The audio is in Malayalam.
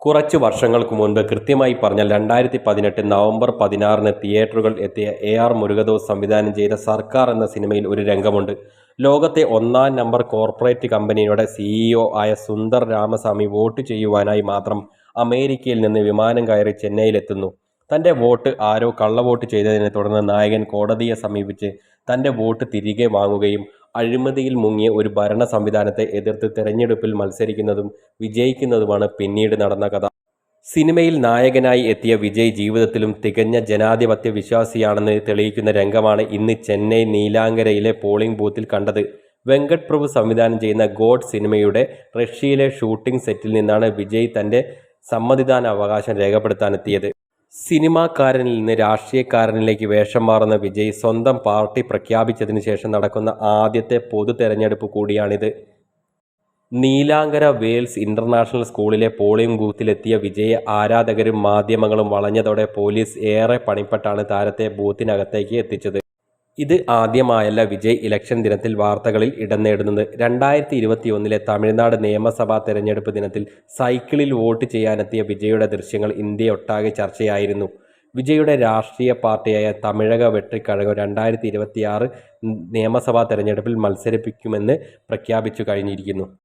കുറച്ച് വർഷങ്ങൾക്ക് മുൻപ് കൃത്യമായി പറഞ്ഞാൽ രണ്ടായിരത്തി പതിനെട്ട് നവംബർ പതിനാറിന് തിയേറ്ററുകൾ എത്തിയ എ ആർ മുരുകദോസ് സംവിധാനം ചെയ്ത സർക്കാർ എന്ന സിനിമയിൽ ഒരു രംഗമുണ്ട്. ലോകത്തെ ഒന്നാം നമ്പർ കോർപ്പറേറ്റ് കമ്പനിയുടെ സിഇഒ ആയ സുന്ദർ രാമസ്വാമി വോട്ട് ചെയ്യുവാനായി മാത്രം അമേരിക്കയിൽ നിന്ന് വിമാനം കയറി ചെന്നൈയിലെത്തുന്നു. തന്റെ വോട്ട് ആരോ കള്ളവോട്ട് ചെയ്തതിനെ തുടർന്ന് നായകൻ കോടതിയെ സമീപിച്ച് തന്റെ വോട്ട് തിരികെ വാങ്ങുകയും അഴിമതിയിൽ മുങ്ങിയ ഒരു ഭരണ സംവിധാനത്തെ എതിർത്ത് തെരഞ്ഞെടുപ്പിൽ മത്സരിക്കുന്നതും വിജയിക്കുന്നതുമാണ് പിന്നീട് നടന്ന കഥ. സിനിമയിൽ നായകനായി എത്തിയ വിജയ് ജീവിതത്തിലും തികഞ്ഞ ജനാധിപത്യ വിശ്വാസിയാണെന്ന് തെളിയിക്കുന്ന രംഗമാണ് ഇന്ന് ചെന്നൈ നീലാങ്കരയിലെ പോളിംഗ് ബൂത്തിൽ കണ്ടത്. വെങ്കട് പ്രഭു സംവിധാനം ചെയ്യുന്ന ഗോഡ് സിനിമയുടെ റഷ്യയിലെ ഷൂട്ടിംഗ് സെറ്റിൽ നിന്നാണ് വിജയ് തന്റെ സമ്മതിദാന അവകാശം രേഖപ്പെടുത്താനെത്തിയത്. സിനിമാക്കാരനിൽ നിന്ന് രാഷ്ട്രീയക്കാരനിലേക്ക് വേഷം മാറുന്ന വിജയ് സ്വന്തം പാർട്ടി പ്രഖ്യാപിച്ചതിന് ശേഷം നടക്കുന്ന ആദ്യത്തെ പൊതു തെരഞ്ഞെടുപ്പ് കൂടിയാണിത്. നീലാങ്കര വേൽസ് ഇന്റർനാഷണൽ സ്കൂളിലെ പോളിംഗ് ബൂത്തിലെത്തിയ വിജയെ ആരാധകരും മാധ്യമങ്ങളും വളഞ്ഞതോടെ പോലീസ് ഏറെ പണിപ്പെട്ടാണ് താരത്തെ ബൂത്തിനകത്തേക്ക് എത്തിച്ചത്. ഇത് ആദ്യമായല്ല വിജയ് ഇലക്ഷൻ ദിനത്തിൽ വാർത്തകളിൽ ഇടം നേടുന്നത്. രണ്ടായിരത്തി ഇരുപത്തിയൊന്നിലെ തമിഴ്നാട് നിയമസഭാ തെരഞ്ഞെടുപ്പ് ദിനത്തിൽ സൈക്കിളിൽ വോട്ട് ചെയ്യാനെത്തിയ വിജയുടെ ദൃശ്യങ്ങൾ ഇന്ത്യയൊട്ടാകെ ചർച്ചയായിരുന്നു. വിജയുടെ രാഷ്ട്രീയ പാർട്ടിയായ തമിഴക വെട്ടിക്കഴകം രണ്ടായിരത്തി ഇരുപത്തിയാറ് നിയമസഭാ തെരഞ്ഞെടുപ്പിൽ മത്സരിപ്പിക്കുമെന്ന് പ്രഖ്യാപിച്ചു കഴിഞ്ഞിരിക്കുന്നു.